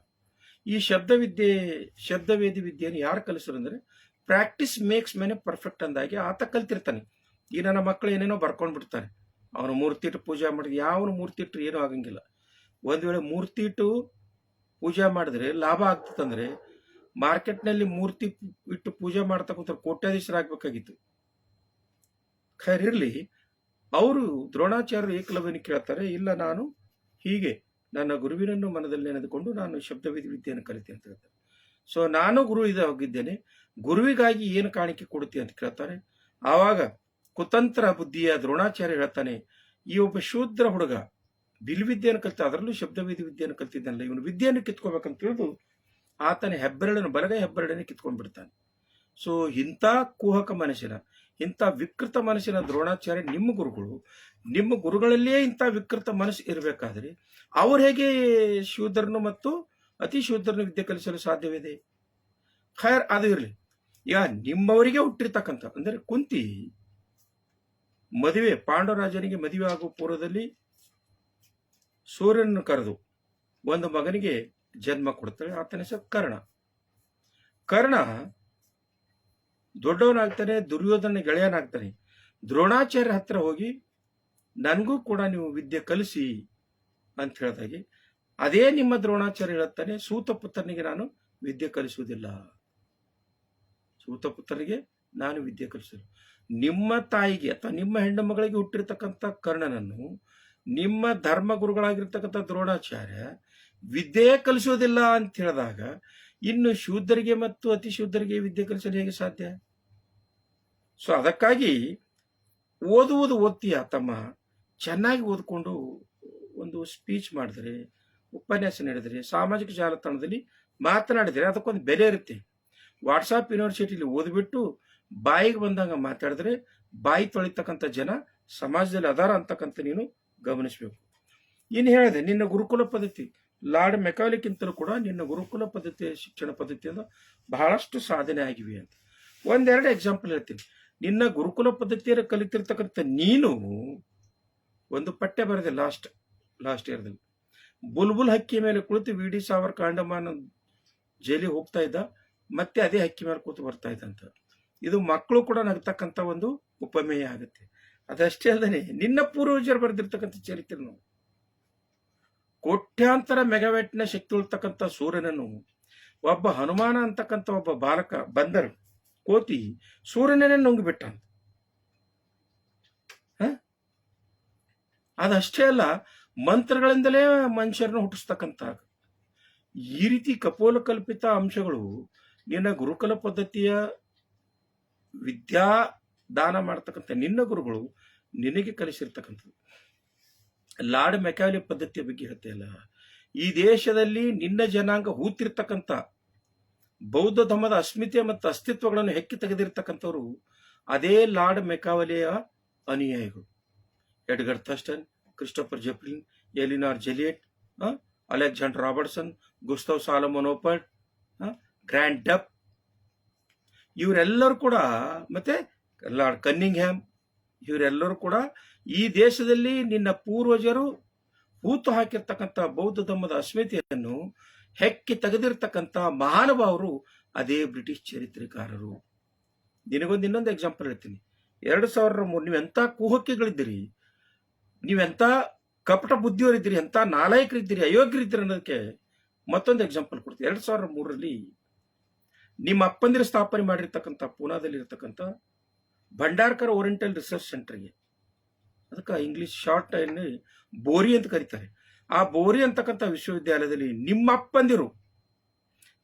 ಈ ಶಬ್ದವಿದ್ಯೆ, ಶಬ್ದವೇದಿ ವಿದ್ಯೆಯನ್ನು ಯಾರು ಕಲಿಸ್ರು ಅಂದ್ರೆ ಪ್ರಾಕ್ಟೀಸ್ ಮೇಕ್ಸ್ ಮೇನೆ ಪರ್ಫೆಕ್ಟ್ ಅಂದಾಗೆ ಆತ ಕಲ್ತಿರ್ತಾನೆ. ಈ ನನ್ನ ಮಕ್ಕಳು ಏನೇನೋ ಬರ್ಕೊಂಡ್ಬಿಡ್ತಾನೆ ಅವನು ಮೂರ್ತಿ ಇಟ್ಟು ಪೂಜೆ ಮಾಡಿದ್ರೆ ಯಾವನು ಮೂರ್ತಿ ಇಟ್ಟರು ಏನೂ ಆಗಂಗಿಲ್ಲ. ಒಂದು ವೇಳೆ ಮೂರ್ತಿ ಇಟ್ಟು ಪೂಜೆ ಮಾಡಿದ್ರೆ, ಲಾಭ ಆಗ್ತದಂದ್ರೆ ಮಾರ್ಕೆಟ್ನಲ್ಲಿ ಮೂರ್ತಿ ಇಟ್ಟು ಪೂಜೆ ಮಾಡ್ತಕ್ಕಂಥ ಕೋಟ್ಯಾಧೀಶರಾಗಬೇಕಾಗಿತ್ತು. ಖೈರ್ ಇರ್ಲಿ, ಅವರು ದ್ರೋಣಾಚಾರ್ಯರು ಏಕಲವ್ಯನ ಕೇಳ್ತಾರೆ, ಇಲ್ಲ ನಾನು ಹೀಗೆ. ನನ್ನ ಗುರುವಿನನ್ನು ಮನದಲ್ಲಿ ನೆನೆದುಕೊಂಡು ನಾನು ಶಬ್ದವಿಧಿ ವಿದ್ಯೆಯನ್ನು ಕಲಿತೆ ಅಂತ ಹೇಳ್ತಾರೆ. ಸೊ ನಾನು ಗುರು ಇದ ಹೋಗಿದ್ದೇನೆ. ಗುರುವಿಗಾಗಿ ಏನು ಕಾಣಿಕೆ ಕೊಡುತ್ತೆ ಅಂತ ಕೇಳ್ತಾರೆ. ಆವಾಗ ಕುತಂತ್ರ ಬುದ್ಧಿಯ ದ್ರೋಣಾಚಾರ್ಯ ಹೇಳ್ತಾನೆ, ಈ ಒಬ್ಬ ಶೂದ್ರ ಹುಡುಗ ಬಿಲ್ವಿದ್ಯೆಯನ್ನು ಕಲಿತ, ಅದರಲ್ಲೂ ಶಬ್ದವಿಧಿ ವಿದ್ಯೆಯನ್ನು ಕಲ್ತಿದ್ದಾನಲ್ಲ, ಇವನು ವಿದ್ಯೆಯನ್ನು ಕಿತ್ಕೋಬೇಕಂತ ತಿಳಿದು ಆತನ ಹೆಬ್ಬೆರಳನ್ನು, ಬಲಗೈ ಹೆಬ್ಬೆರಳನ್ನು ಕಿತ್ಕೊಂಡ್ಬಿಡ್ತಾನೆ. ಸೊ ಇಂಥ ಕುಹಕ ಮನುಷ್ಯನ ಇಂಥ ವಿಕೃತ ಮನಸ್ಸಿನ ದ್ರೋಣಾಚಾರ್ಯ ನಿಮ್ಮ ಗುರುಗಳು, ನಿಮ್ಮ ಗುರುಗಳಲ್ಲೇ ಇಂಥ ವಿಕೃತ ಮನಸ್ಸು ಇರಬೇಕಾದ್ರೆ ಅವ್ರು ಹೇಗೆ ಶೂದ್ರನು ಮತ್ತು ಅತಿ ಶೂದ್ರನು ವಿದ್ಯೆ ಕಲಿಸಲು ಸಾಧ್ಯವಿದೆ? ಖೈರ್, ಅದು ಇರಲಿ. ಯಾ ನಿಮ್ಮವರಿಗೆ ಹುಟ್ಟಿರ್ತಕ್ಕಂಥ, ಅಂದರೆ ಕುಂತಿ, ಮದುವೆ ಪಾಂಡವರಾಜನಿಗೆ ಮದುವೆ ಆಗುವ ಪೂರ್ವದಲ್ಲಿ ಸೂರ್ಯನನ್ನು ಕರೆದು ಒಂದು ಮಗನಿಗೆ ಜನ್ಮ ಕೊಡ್ತಾಳೆ, ಆತನ ಹೆಸರು ಕರ್ಣ. ಕರ್ಣ ದೊಡ್ಡವನಾಗ್ತಾನೆ ದುರ್ಯೋಧನ ಗೆಳೆಯನಾಗ್ತಾನೆ ದ್ರೋಣಾಚಾರ್ಯ ಹತ್ರ ಹೋಗಿ ನನಗೂ ಕೂಡ ನೀವು ವಿದ್ಯೆ ಕಲಿಸಿ ಅಂತ ಹೇಳಿದಾಗೆ ಅದೇ ನಿಮ್ಮ ದ್ರೋಣಾಚಾರ್ಯ ಹೇಳುತ್ತಾನೆ ಸೂತ ಪುತ್ರನಿಗೆ ನಾನು ವಿದ್ಯೆ ಕಲಿಸುವುದಿಲ್ಲ. ಸೂತ ಪುತ್ರನಿಗೆ ನಾನು ವಿದ್ಯೆ ಕಲಿಸಲು ನಿಮ್ಮ ತಾಯಿಗೆ ಅಥವಾ ನಿಮ್ಮ ಹೆಣ್ಣು ಮಗಳಿಗೆ ಹುಟ್ಟಿರ್ತಕ್ಕಂಥ ಕರ್ಣನನ್ನು, ನಿಮ್ಮ ಧರ್ಮ ಗುರುಗಳಾಗಿರ್ತಕ್ಕಂಥ ದ್ರೋಣಾಚಾರ್ಯ ವಿದ್ಯೆ ಕಲಿಸೋದಿಲ್ಲ ಅಂತ ಹೇಳಿದಾಗ ಇನ್ನು ಶೂದ್ರರಿಗೆ ಮತ್ತು ಅತಿ ಶೂದ್ರರಿಗೆ ವಿದ್ಯೆ ಕಲಿಸಲು ಹೇಗೆ ಸಾಧ್ಯ? ಸೊ ಅದಕ್ಕಾಗಿ ಓದುವುದು ಓದ್ತೀಯ ತಮ್ಮ? ಚೆನ್ನಾಗಿ ಓದ್ಕೊಂಡು ಒಂದು ಸ್ಪೀಚ್ ಮಾಡಿದ್ರೆ, ಉಪನ್ಯಾಸ ನೀಡಿದ್ರೆ, ಸಾಮಾಜಿಕ ಜಾಲತಾಣದಲ್ಲಿ ಮಾತನಾಡಿದ್ರೆ ಅದಕ್ಕೊಂದು ಬೆಲೆ ಇರುತ್ತೆ. ವಾಟ್ಸಾಪ್ ಯೂನಿವರ್ಸಿಟಿಲಿ ಓದ್ಬಿಟ್ಟು ಬಾಯಿಗೆ ಬಂದಂಗ ಮಾತಾಡಿದ್ರೆ ಬಾಯಿ ತೊಳಿತಕ್ಕಂಥ ಜನ ಸಮಾಜದಲ್ಲಿ ಅದಾರ ಅಂತಕ್ಕಂಥ ನೀನು ಗಮನಿಸಬೇಕು. ಇನ್ನು ಹೇಳಿದೆ, ನಿನ್ನ ಗುರುಕುಲ ಪದ್ಧತಿ. ಲಾರ್ಡ್ ಮೆಕಾಲಿಕ್ಕಿಂತಲೂ ಕೂಡ ನಿನ್ನ ಗುರುಕುಲ ಪದ್ಧತಿಯ ಶಿಕ್ಷಣ ಪದ್ಧತಿಯಿಂದ ಬಹಳಷ್ಟು ಸಾಧನೆ ಆಗಿವೆ ಅಂತ. ಒಂದೆರಡು ಎಕ್ಸಾಂಪಲ್ ಹೇಳ್ತೀನಿ. ನಿನ್ನ ಗುರುಕುಲ ಪದ್ಧತಿಯನ್ನು ಕಲಿತಿರ್ತಕ್ಕಂಥ ನೀನು ಒಂದು ಪಠ್ಯ ಬರೆದೆ ಲಾಸ್ಟ್ ಲಾಸ್ಟ್ ಇಯರ್ದಲ್ಲಿ ಬುಲ್ಬುಲ್ ಹಕ್ಕಿ ಮೇಲೆ ಕುಳಿತು ವಿ ಡಿ ಸಾವರ್ ಕಾಂಡಮಾನ ಜೈಲಿಗೆ ಹೋಗ್ತಾ ಇದ್ದ, ಮತ್ತೆ ಅದೇ ಹಕ್ಕಿ ಮೇಲೆ ಕೂತು ಬರ್ತಾ ಇದ್ದಂತ ಇದು ಮಕ್ಕಳು ಕೂಡ ನಗ್ತಕ್ಕಂಥ ಒಂದು ಉಪಮೇಯ ಆಗುತ್ತೆ. ಅದಷ್ಟೇ ಅಲ್ಲದೆ ನಿನ್ನ ಪೂರ್ವಜರು ಬರೆದಿರ್ತಕ್ಕಂಥ ಚರಿತ್ರೆ ನಾವು ಕೋಟ್ಯಾಂತರ ಮೆಗಾವ್ಯಾಟ್ನ ಶಕ್ತಿ ಉಳ್ತಕ್ಕಂಥ ಸೂರ್ಯನನ್ನು ಒಬ್ಬ ಹನುಮಾನ ಅಂತಕ್ಕಂಥ ಒಬ್ಬ ಬಾಲಕ ಬಂದರು. ಕೋತಿ ಸೂರ್ಯನೇ ನುಂಗಿಬಿಟ್ಟ? ಅದಷ್ಟೇ ಅಲ್ಲ, ಮಂತ್ರಗಳಿಂದಲೇ ಮನುಷ್ಯರನ್ನು ಹುಟ್ಟಿಸ್ತಕ್ಕಂಥ ಈ ರೀತಿ ಕಪೋಲ ಕಲ್ಪಿತ ಅಂಶಗಳು ನಿನ್ನ ಗುರುಕುಲ ಪದ್ಧತಿಯ ವಿದ್ಯಾ ದಾನ ಮಾಡ್ತಕ್ಕಂಥ ನಿನ್ನ ಗುರುಗಳು ನಿನಗೆ ಕಲಿಸಿರ್ತಕ್ಕಂಥದ್ದು. ಲಾರ್ಡ್ ಮೆಕಾಲಿ ಪದ್ಧತಿಯ ಬಗ್ಗೆ ಹೇಳ್ತೆಯಲ್ಲ ಈ ದೇಶದಲ್ಲಿ ನಿನ್ನ ಜನಾಂಗ ಹೂತಿರ್ತಕ್ಕಂಥ, ಬೌದ್ಧ ಧರ್ಮದ ಅಸ್ಮಿತೆ ಮತ್ತು ಅಸ್ತಿತ್ವಗಳನ್ನು ಹೆಕ್ಕಿ ತೆಗೆದಿರ್ತಕ್ಕಂಥವ್ರು ಅದೇ ಲಾರ್ಡ್ ಮೆಕಾವಲೆಯ ಅನುಯಾಯಿಗಳು. Edgar Thurston Christopher Jaffrelot Eleanor Zelliot Alexander Robertson, Gustav Salomon Oppert Grant Duff. ಇವರೆಲ್ಲರೂ ಕೂಡ ಮತ್ತೆ ಲಾರ್ಡ್ ಕನ್ನಿಂಗ್ ಹ್ಯಾಮ್ ಇವರೆಲ್ಲರೂ ಕೂಡ ಈ ದೇಶದಲ್ಲಿ ನಿನ್ನ ಪೂರ್ವಜರು ಹೂತು ಹಾಕಿರ್ತಕ್ಕಂಥ ಬೌದ್ಧ ಧರ್ಮದ ಅಸ್ಮಿತೆಯನ್ನು ಹೆಕ್ಕಿ ತೆಗೆದಿರ್ತಕ್ಕಂಥ ಮಹಾನುಭಾವರು ಅದೇ ಬ್ರಿಟಿಷ್ ಚರಿತ್ರೆಕಾರರು. ನಿನಗೊಂದು ಇನ್ನೊಂದು ಎಕ್ಸಾಂಪಲ್ ಹೇಳ್ತೀನಿ. ಎರಡು ಸಾವಿರದ ಮೂರು, ನೀವೆಂಥ ಕುಹಕ್ಕಿಗಳಿದ್ದೀರಿ, ನೀವೆಂಥ ಕಪಟ ಬುದ್ಧಿಯವರಿದ್ದೀರಿ ಎಂಥ ನಾಲಾಯಕರಿದ್ದೀರಿ, ಅಯೋಗ್ಯರಿದ್ದೀರಿ ಅನ್ನೋದಕ್ಕೆ ಮತ್ತೊಂದು ಎಕ್ಸಾಂಪಲ್ ಕೊಡ್ತೀನಿ. ಎರಡು ಸಾವಿರದ ಮೂರರಲ್ಲಿ ನಿಮ್ಮ ಅಪ್ಪಂದಿರ ಸ್ಥಾಪನೆ ಮಾಡಿರ್ತಕ್ಕಂಥ ಪೂನಾದಲ್ಲಿ ಇರತಕ್ಕಂಥ ಭಂಡಾರ್ಕರ್ ಓರಿಯೆಂಟಲ್ ರಿಸರ್ಚ್ ಸೆಂಟರ್ಗೆ. ಅದಕ್ಕೆ ಇಂಗ್ಲಿಷ್ ಶಾರ್ಟ್ ಅಲ್ಲಿ ಬೋರಿ ಅಂತ ಕರೀತಾರೆ. ಆ ಬೋರಿ ಅಂತಕ್ಕಂಥ ವಿಶ್ವವಿದ್ಯಾಲಯದಲ್ಲಿ ನಿಮ್ಮ ಅಪ್ಪಂದಿರು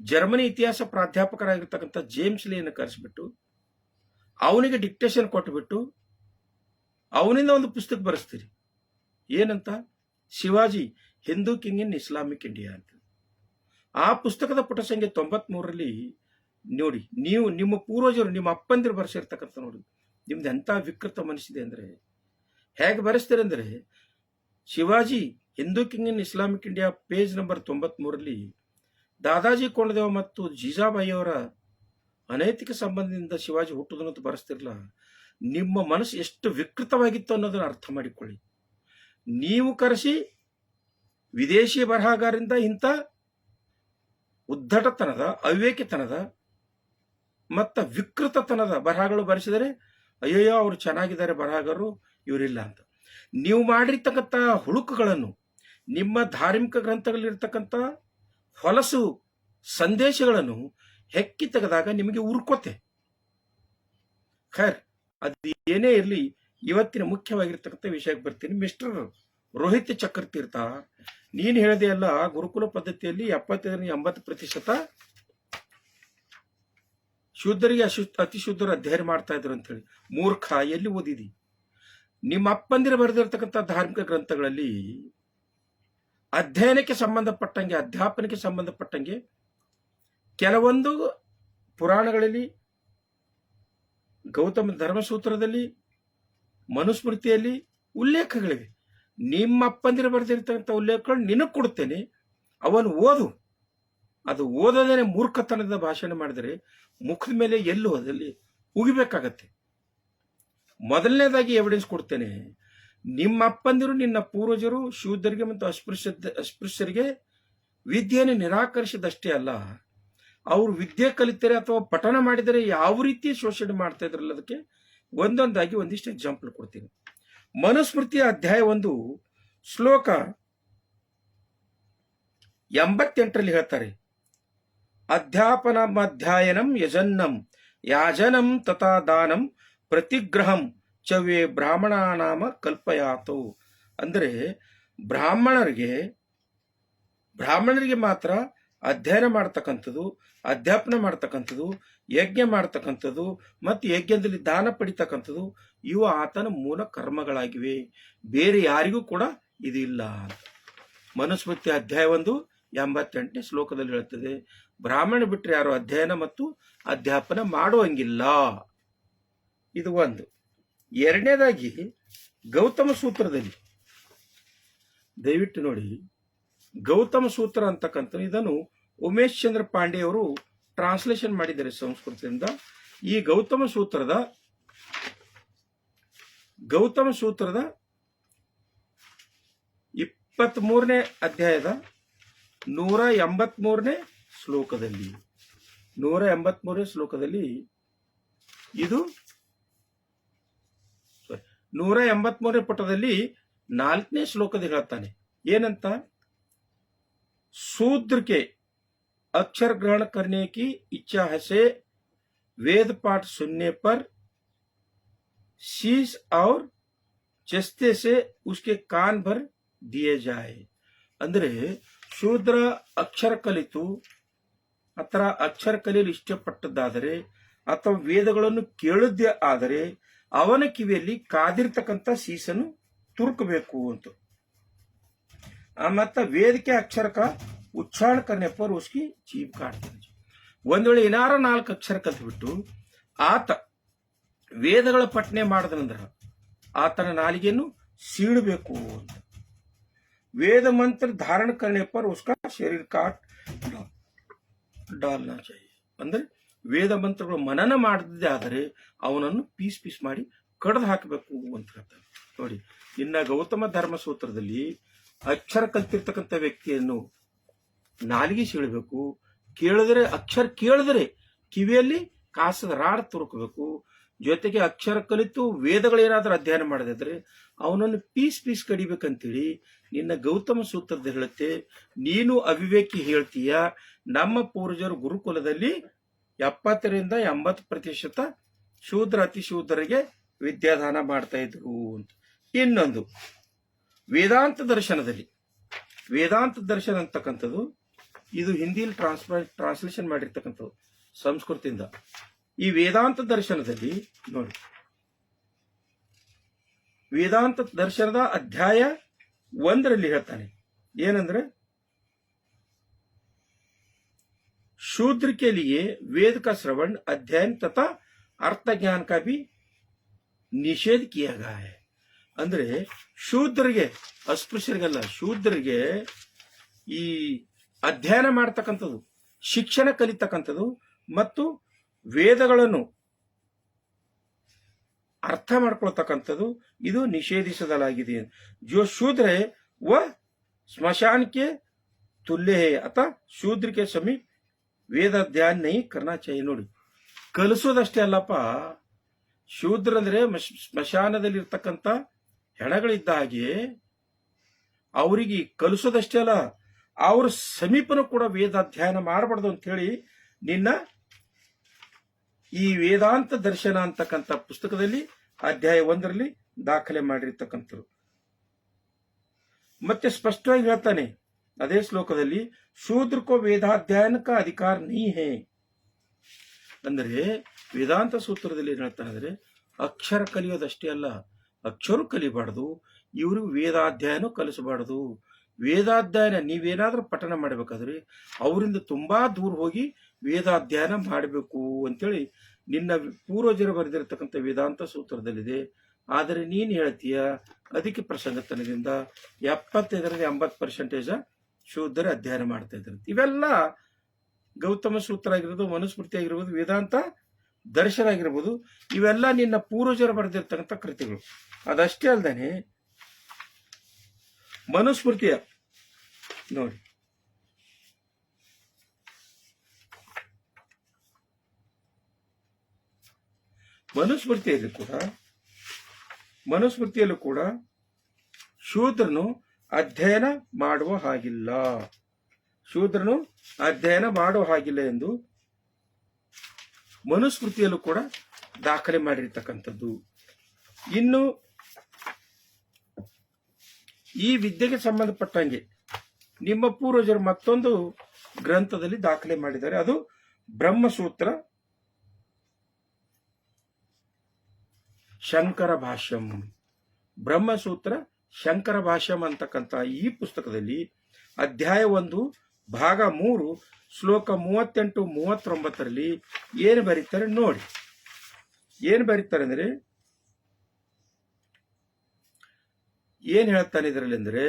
ಜರ್ಮನಿ ಇತಿಹಾಸ ಪ್ರಾಧ್ಯಾಪಕರಾಗಿರ್ತಕ್ಕಂಥ ಜೇಮ್ಸ್ ಲೇಯನ್ನು ಕರೆಸಿಬಿಟ್ಟು, ಅವನಿಗೆ ಡಿಕ್ಟೇಷನ್ ಕೊಟ್ಟುಬಿಟ್ಟು ಅವನಿಂದ ಒಂದು ಪುಸ್ತಕ ಬರೆಸ್ತೀರಿ. ಏನಂತ? Shivaji, Hindu king in Islamic India ಅಂತ. ಆ ಪುಸ್ತಕದ ಪುಟ ಸಂಖ್ಯೆ ತೊಂಬತ್ಮೂರರಲ್ಲಿ ನೋಡಿ, ನೀವು ನಿಮ್ಮ ಪೂರ್ವಜರು, ನಿಮ್ಮ ಅಪ್ಪಂದಿರು ಬರೆಸಿರ್ತಕ್ಕಂಥ ನೋಡಿ. ನಿಮ್ದು ಎಂಥ ವಿಕೃತ ಮನಸ್ಸಿದೆ ಅಂದರೆ, ಹೇಗೆ ಬರೆಸ್ತೀರಿ ಅಂದರೆ, Shivaji Hindu king in Islamic India page number ತೊಂಬತ್ಮೂರರಲ್ಲಿ Dadaji Kondadev ಮತ್ತು ಜೀಜಾಬಾಯಿ ಅವರ ಅನೈತಿಕ ಸಂಬಂಧದಿಂದ ಶಿವಾಜಿ ಹುಟ್ಟುದನ್ನು ಅಂತ ಬರೆಸ್ತಿರಲ್ಲ ನಿಮ್ಮ ಮನಸ್ಸು ಎಷ್ಟು ವಿಕೃತವಾಗಿತ್ತು ಅನ್ನೋದನ್ನು ಅರ್ಥ ಮಾಡಿಕೊಳ್ಳಿ. ನೀವು ಕರೆಸಿ ವಿದೇಶಿ ಬರಹಗಾರರಿಂದ ಇಂಥ ಉದ್ದಟತನದ ಅವಿವೇಕಿತನದ ಮತ್ತು ವಿಕೃತತನದ ಬರಹಗಳು ಬರೆಸಿದರೆ ಅಯ್ಯಯ್ಯೋ, ಅವರು ಚೆನ್ನಾಗಿದ್ದಾರೆ ಬರಹಗಾರರು, ಇವರಿಲ್ಲ ಅಂತ. ನೀವು ಮಾಡಿರ್ತಕ್ಕಂಥ ಹುಳುಕುಗಳನ್ನು, ನಿಮ್ಮ ಧಾರ್ಮಿಕ ಗ್ರಂಥಗಳಲ್ಲಿರ್ತಕ್ಕಂಥ ಹೊಲಸು ಸಂದೇಶಗಳನ್ನು ಹೆಕ್ಕಿ ತೆಗೆದಾಗ ನಿಮಗೆ ಉರ್ಕೋತೆ. ಖರ್, ಅದು ಏನೇ ಇರಲಿ, ಇವತ್ತಿನ ಮುಖ್ಯವಾಗಿರ್ತಕ್ಕಂಥ ವಿಷಯಕ್ಕೆ ಬರ್ತೀನಿ. ಮಿಸ್ಟರ್ ರೋಹಿತ್ ಚಕ್ರತೀರ್ಥ, ನೀನು ಹೇಳಿದೆ ಅಲ್ಲ, ಗುರುಕುಲ ಪದ್ಧತಿಯಲ್ಲಿ ಎಪ್ಪತ್ತೈದರಿಂದ ಎಂಬತ್ತು ಪ್ರತಿಶತ ಶುದ್ಧರಿಗೆ ಅಶು ಅತಿ ಶುದ್ಧರು ಅಧ್ಯಯನ ಮಾಡ್ತಾ ಇದ್ರು ಅಂತ ಹೇಳಿ. ಮೂರ್ಖ, ಎಲ್ಲಿ ಓದಿದಿ? ನಿಮ್ಮ ಅಪ್ಪಂದಿರ ಬರೆದಿರ್ತಕ್ಕಂಥ ಧಾರ್ಮಿಕ ಗ್ರಂಥಗಳಲ್ಲಿ ಅಧ್ಯಯನಕ್ಕೆ ಸಂಬಂಧಪಟ್ಟಂಗೆ, ಅಧ್ಯಾಪನಕ್ಕೆ ಸಂಬಂಧಪಟ್ಟಂಗೆ ಕೆಲವೊಂದು ಪುರಾಣಗಳಲ್ಲಿ, ಗೌತಮ ಧರ್ಮಸೂತ್ರದಲ್ಲಿ, ಮನುಸ್ಮೃತಿಯಲ್ಲಿ ಉಲ್ಲೇಖಗಳಿವೆ. ನಿಮ್ಮ ಅಪ್ಪಂದಿರ ಬರೆದಿರ್ತಕ್ಕಂಥ ಉಲ್ಲೇಖಗಳು ನಿನಗೆ ಕೊಡ್ತೇನೆ, ಅವನು ಓದು. ಅದು ಓದೋದೇ ಮೂರ್ಖತನದ ಭಾಷಣ ಮಾಡಿದರೆ ಮುಖದ ಮೇಲೆ ಎಲ್ಲೂ ಅದರಲ್ಲಿ ಉಗಿಬೇಕಾಗತ್ತೆ. ಮೊದಲನೇದಾಗಿ ಎವಿಡೆನ್ಸ್ ಕೊಡ್ತೇನೆ ನಿಮ್ಮ ಅಪ್ಪಂದಿರು ನಿನ್ನ ಪೂರ್ವಜರು, ಶೂದ್ರರಿಗೆ ಮತ್ತು ಅಸ್ಪೃಶ್ಯ ಅಸ್ಪೃಶ್ಯರಿಗೆ ವಿದ್ಯೆಯನ್ನು ನಿರಾಕರಿಸಿದಷ್ಟೇ ಅಲ್ಲ, ಅವರು ವಿದ್ಯೆ ಕಲಿತರೆ ಅಥವಾ ಪಠಣ ಮಾಡಿದರೆ ಯಾವ ರೀತಿ ಶೋಷಣೆ ಮಾಡ್ತಾ ಇದ್ರಲ್ಲ ಅದಕ್ಕೆ ಒಂದೊಂದಾಗಿ ಒಂದಿಷ್ಟು ಎಕ್ಸಾಂಪಲ್ ಕೊಡ್ತೀನಿ. ಮನುಸ್ಮೃತಿಯ ಅಧ್ಯಾಯ ಒಂದು, ಶ್ಲೋಕ ಎಂಬತ್ತೆಂಟರಲ್ಲಿ ಹೇಳ್ತಾರೆ ಅಧ್ಯಯನಂ ಯಜನ್ನಂ ಯಾಜನಂ ತಥಾ ದಾನಂ ಪ್ರತಿಗ್ರಹಂ ಚವೇ ಬ್ರಾಹ್ಮಣ ನಾಮ ಕಲ್ಪಯಾತು ಅಂದರೆ ಬ್ರಾಹ್ಮಣರಿಗೆ ಬ್ರಾಹ್ಮಣರಿಗೆ ಮಾತ್ರ ಅಧ್ಯಯನ ಮಾಡ್ತಕ್ಕಂಥದ್ದು, ಅಧ್ಯಾಪನ ಮಾಡ್ತಕ್ಕಂಥದ್ದು, ಯಜ್ಞ ಮಾಡ್ತಕ್ಕಂಥದ್ದು, ಮತ್ತು ಯಜ್ಞದಲ್ಲಿ ದಾನ ಪಡಿತಕ್ಕಂಥದ್ದು, ಇವು ಆತನ ಮೂಲ ಕರ್ಮಗಳಾಗಿವೆ. ಬೇರೆ ಯಾರಿಗೂ ಕೂಡ ಇದಿಲ್ಲ ಮನುಸ್ಮೃತಿ ಅಧ್ಯಾಯ ಒಂದು ಎಂಬತ್ತೆಂಟನೇ ಶ್ಲೋಕದಲ್ಲಿ ಹೇಳುತ್ತದೆ ಬ್ರಾಹ್ಮಣ ಬಿಟ್ಟರೆ ಯಾರು ಅಧ್ಯಯನ ಮತ್ತು ಅಧ್ಯಾಪನ ಮಾಡುವಂಗಿಲ್ಲ. ಇದು ಒಂದು. ಎರಡನೇದಾಗಿ, ಗೌತಮ ಸೂತ್ರದಲ್ಲಿ. ದಯವಿಟ್ಟು ನೋಡಿ, ಗೌತಮ ಸೂತ್ರ ಅಂತಕ್ಕಂಥ ಇದನ್ನು ಉಮೇಶ್ ಚಂದ್ರ ಪಾಂಡೆ ಅವರು ಟ್ರಾನ್ಸ್ಲೇಷನ್ ಮಾಡಿದ್ದಾರೆ ಸಂಸ್ಕೃತದಿಂದ. ಈ ಗೌತಮ ಸೂತ್ರದ ಗೌತಮ ಸೂತ್ರದ ಇಪ್ಪತ್ತ್ ಮೂರನೇ ಅಧ್ಯಾಯದ ನೂರ ಎಂಬತ್ಮೂರನೇ ಶ್ಲೋಕದಲ್ಲಿ ನೂರ ಎಂಬತ್ಮೂರನೇ ಶ್ಲೋಕದಲ್ಲಿ ಇದು sorry, ನೂರ ಎಂಬತ್ಮೂರನೇ ಪುಟದಲ್ಲಿ ನಾಲ್ಕನೇ ಶ್ಲೋಕದಲ್ಲಿ ಹೇಳ್ತಾನೆ ಏನಂತ शूद्र के अक्षर ग्रहण करने की इच्छा है से वेद पाठ सुनने पर शीश और चस्ते से उसके कान भर दिए जाए ಅಂದರೆ ಶೂದ್ರ ಅಕ್ಷರ ಕಲಿತು ಅಥವಾ ಅಕ್ಷರ ಕಲಿಯಲು ಇಷ್ಟಪಟ್ಟದ್ದಾದರೆ, ಅಥವಾ ವೇದಗಳನ್ನು ಕೇಳದ್ದೇ ಆದರೆ, ಅವನ ಕಿವಿಯಲ್ಲಿ ಕಾದಿರ್ತಕ್ಕಂಥ ಸೀಸನ್ನು ತುರುಕಬೇಕು ಅಂತ. ಮತ್ತ ವೇದಿಕೆ ಅಕ್ಷರಕ ಉಚ್ಚಾರಣ ಕರ್ನೆ ಉಸ್ಕಿ ಜೀಬ್ ಕಾಡ್ತಾನೆ ಒಂದ್ ವೇಳೆ ಏನಾರ ನಾಲ್ಕು ಅಕ್ಷರ ಕಲ್ತ್ಬಿಟ್ಟು, ಆತ ವೇದಗಳ ಪಠನೆ ಮಾಡಿದ್ರಂದ್ರ ಆತನ ನಾಲಿಗೆಯನ್ನು ಸೀಳಬೇಕು ಅಂತ. ವೇದ ಮಂತ್ರ ಧಾರಣ करने पर उसका ಶರೀರ ಕಾಟ್ ಡಾಲ್ನಾ ಚಾಹಿಯೆ ಅಂದ್ರೆ ವೇದ ಮಂತ್ರಗಳು ಮನನ ಮಾಡದಿದ್ದೇ ಆದರೆ ಅವನನ್ನು ಪೀಸ್ ಪೀಸ್ ಮಾಡಿ ಕಡ್ದು ಹಾಕಬೇಕು ಅಂತ ಹೇಳ್ತಾರೆ ನೋಡಿ ಇನ್ನ ಗೌತಮ ಧರ್ಮ ಸೂತ್ರದಲ್ಲಿ ಅಕ್ಷರ ಕಲ್ತಿರ್ತಕ್ಕಂಥ ವ್ಯಕ್ತಿಯನ್ನು ನಾಲಿಗೆ ಸೀಳಬೇಕು ಕೇಳಿದ್ರೆ ಅಕ್ಷರ ಕೇಳಿದ್ರೆ ಕಿವಿಯಲ್ಲಿ ಕಾಸದ ರಾಡ್ ತುರುಕಬೇಕು ಜೊತೆಗೆ ಅಕ್ಷರ ಕಲಿತು ವೇದಗಳೇನಾದ್ರೂ ಅಧ್ಯಯನ ಮಾಡದಿದ್ರೆ ಅವನನ್ನು ಪೀಸ್ ಪೀಸ್ ಕಡಿಬೇಕಂತೇಳಿ ನಿನ್ನ ಗೌತಮ ಸೂತ್ರದ ಹೇಳುತ್ತೆ, ನೀನು ಅವಿವೇಕಿ ಹೇಳ್ತೀಯ, ನಮ್ಮ ಪೂರ್ವಜರು ಗುರುಕುಲದಲ್ಲಿ ಎಪ್ಪತ್ತರಿಂದ ಎಂಬತ್ತು ಪ್ರತಿಶತ ಶೂದ್ರ ಅತಿ ಶೂದ್ರರಿಗೆ ವಿದ್ಯಾದಾನ ಮಾಡ್ತಾ ಇದ್ರು ಅಂತ. ಇನ್ನೊಂದು, ವೇದಾಂತ ದರ್ಶನದಲ್ಲಿ, ವೇದಾಂತ ದರ್ಶನ ಅಂತಕ್ಕಂಥದ್ದು, ಇದು ಹಿಂದಿಲಿ ಟ್ರಾನ್ಸ್ಪ ಟ್ರಾನ್ಸ್ಲೇಷನ್ ಮಾಡಿರ್ತಕ್ಕಂಥದ್ದು ಸಂಸ್ಕೃತಿಯಿಂದ. ಈ ವೇದಾಂತ ದರ್ಶನದಲ್ಲಿ ನೋಡಿ ವೇದಾಂತ ದರ್ಶನದ ಅಧ್ಯಾಯ ಒಂದರಲ್ಲಿ ಹೇಳ್ತಾನೆ ಏನಂದ್ರೆ शूद्र के लिए वेद का श्रवण अध्ययन तथा अर्थ ज्ञान का भी ನಿಷೇಧ किया गया है ಅಂದ್ರೆ ಶೂದ್ರರಿಗೆ ಅಸ್ಪೃಶ್ಯರಿಗಲ್ಲ ಶೂದ್ರರಿಗೆ ಈ ಅಧ್ಯಯನ ಮಾಡ್ತಕ್ಕಂಥದ್ದು ಶಿಕ್ಷಣ ಕಲಿತಕ್ಕಂಥದ್ದು ಮತ್ತು ವೇದಗಳನ್ನು ಅರ್ಥ ಮಾಡ್ಕೊಳ್ತಕ್ಕಂಥದ್ದು ಇದು ನಿಷೇಧಿಸದಲಾಗಿದೆ. ಜೋ ಶೂದ್ರ ವ ಸ್ಮಶಾನಕ್ಕೆ ತುಲ್ಯ ಅಥ ಶೂದ್ರಿಕೆ ಸಮೀಪ್ ವೇದ ಧ್ಯಾನ ನೈ ನೋಡಿ. ಕಲಿಸೋದಷ್ಟೇ ಅಲ್ಲಪ್ಪ ಶೂದ್ರ ಅಂದ್ರೆ ಸ್ಮಶಾನದಲ್ಲಿರ್ತಕ್ಕಂಥ ಹೆಣಗಳಿದ್ದ ಹಾಗೆ ಅವರಿಗೆ ಕಲಿಸೋದಷ್ಟೇ ಅಲ್ಲ, ಅವ್ರ ಸಮೀಪನೂ ಕೂಡ ವೇದ ಅಧ್ಯಯನ ಮಾಡಬಾರ್ದು ಅಂತ ಹೇಳಿ ನಿನ್ನ ಈ ವೇದಾಂತ ದರ್ಶನ ಅಂತಕ್ಕಂಥ ಪುಸ್ತಕದಲ್ಲಿ ಅಧ್ಯಾಯ ಒಂದರಲ್ಲಿ ದಾಖಲೆ ಮಾಡಿರ್ತಕ್ಕಂಥರು ಮತ್ತೆ ಸ್ಪಷ್ಟವಾಗಿ ಹೇಳ್ತಾನೆ, ಅದೇ ಶ್ಲೋಕದಲ್ಲಿ, ಶೂದ್ರಕೋ ವೇದಾಧ್ಯಯನಕ ಅಧಿಕಾರ ನೀ ಹೇ ಅಂದರೆ, ವೇದಾಂತ ಸೂತ್ರದಲ್ಲಿ ಹೇಳ್ತಾ ಹೇಳ್ತಾನೆ ಅಂದ್ರೆ, ಅಕ್ಷರ ಕಲಿಯೋದಷ್ಟೇ ಅಲ್ಲ, ಅಕ್ಷರ ಕಲಿಬಾರ್ದು ಇವರು ವೇದಾಧ್ಯಯನ ಕಲಿಸಬಾರ್ದು. ವೇದಾಧ್ಯಯನ ನೀವೇನಾದ್ರೂ ಪಠನ ಮಾಡಬೇಕಾದ್ರೆ, ಅವರಿಂದ ತುಂಬಾ ದೂರ ಹೋಗಿ ವೇದಾಧ್ಯಯನ ಮಾಡಬೇಕು ಅಂತೇಳಿ ನಿನ್ನ ಪೂರ್ವಜರು ಬರೆದಿರತಕ್ಕಂಥ ವೇದಾಂತ ಸೂತ್ರದಲ್ಲಿದೆ. ಆದರೆ ನೀನು ಹೇಳ್ತೀಯ? ಅದಕ್ಕೆ ಪ್ರಸಂಗತನದಿಂದ ಎಪ್ಪತ್ತೈದರಿಂದ ಎಂಬತ್ತು ಪರ್ಸೆಂಟೇಜ ಶೂದ್ರ ಅಧ್ಯಯನ ಮಾಡ್ತಾ ಇದ್ದಾರೆ. ಇವೆಲ್ಲ ಗೌತಮ ಸೂತ್ರ ಆಗಿರ್ಬೋದು, ಮನುಸ್ಮೃತಿ ಆಗಿರ್ಬೋದು, ವೇದಾಂತ ದರ್ಶನ ಆಗಿರ್ಬೋದು, ಇವೆಲ್ಲ ನಿನ್ನ ಪೂರ್ವಜರು ಬರೆದಿರ್ತಕ್ಕಂಥ ಕೃತಿಗಳು. ಅದಷ್ಟೇ ಅಲ್ದೇನೆ ಮನುಸ್ಮೃತಿಯ ನೋಡಿ. ಮನುಸ್ಮೃತಿಯಲ್ಲಿ ಕೂಡ, ಮನುಸ್ಮೃತಿಯಲ್ಲೂ ಕೂಡ ಶೂದ್ರನು ಅಧ್ಯಯನ ಮಾಡುವ ಹಾಗಿಲ್ಲ. ಶೂದ್ರನು ಅಧ್ಯಯನ ಮಾಡುವ ಹಾಗಿಲ್ಲ ಎಂದು ಮನುಸ್ಮೃತಿಯಲ್ಲೂ ಕೂಡ ದಾಖಲೆ ಮಾಡಿರ್ತಕ್ಕಂಥದ್ದು. ಇನ್ನು ಈ ವಿದ್ಯೆಗೆ ಸಂಬಂಧಪಟ್ಟಂಗೆ ನಿಮ್ಮ ಪೂರ್ವಜರು ಮತ್ತೊಂದು ಗ್ರಂಥದಲ್ಲಿ ದಾಖಲೆ ಮಾಡಿದ್ದಾರೆ. ಅದು ಬ್ರಹ್ಮಸೂತ್ರ ಶಂಕರ ಭಾಷ್ಯಂ ಬ್ರಹ್ಮಸೂತ್ರ ಶಂಕರ ಭಾಷ್ಯಂ ಅಂತಕ್ಕಂಥ ಈ ಪುಸ್ತಕದಲ್ಲಿ ಅಧ್ಯಾಯ ಒಂದು ಭಾಗ ಮೂರು ಶ್ಲೋಕ ಮೂವತ್ತೆಂಟು ಮೂವತ್ತೊಂಬತ್ತರಲ್ಲಿ ಏನು ಬರೀತಾರೆ ನೋಡಿ ಏನು ಬರೀತಾರೆ ಅಂದ್ರೆ ಏನ್ ಹೇಳ್ತಾನೆ ಇದರಲ್ಲಿ ಅಂದ್ರೆ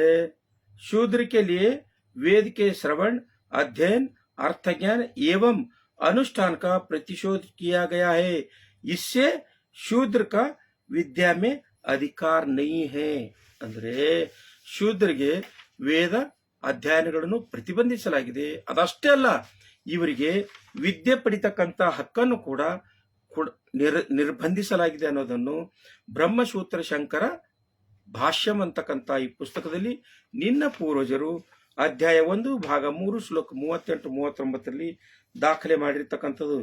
शूद्र के लिए वेद के श्रवण अध्ययन अर्थ ज्ञान एवं अनुष्ठान का प्रतिशोध किया गया है इससे शूद्र का ವಿದ್ಯಾ ಮೇ ಅಧಿಕಾರ ನೈ ಹೇ. ಅಂದ್ರೆ ಶೂದ್ರಿಗೆ ವೇದ ಅಧ್ಯಯನಗಳನ್ನು ಪ್ರತಿಬಂಧಿಸಲಾಗಿದೆ. ಅದಷ್ಟೇ ಅಲ್ಲ, ಇವರಿಗೆ ವಿದ್ಯೆ ಪಡಿತಕ್ಕಂಥ ಹಕ್ಕನ್ನು ಕೂಡ ನಿರ್ ನಿರ್ಬಂಧಿಸಲಾಗಿದೆ ಅನ್ನೋದನ್ನು ಬ್ರಹ್ಮಸೂತ್ರ ಶಂಕರ ಭಾಷ್ಯಂ ಅಂತಕ್ಕಂಥ ಈ ಪುಸ್ತಕದಲ್ಲಿ ನಿನ್ನ ಪೂರ್ವಜರು ಅಧ್ಯಾಯ ಒಂದು ಭಾಗ ಮೂರು ಶ್ಲೋಕ ಮೂವತ್ತೆಂಟು ಮೂವತ್ತೊಂಬತ್ತರಲ್ಲಿ ದಾಖಲೆ ಮಾಡಿರ್ತಕ್ಕಂಥದ್ದು.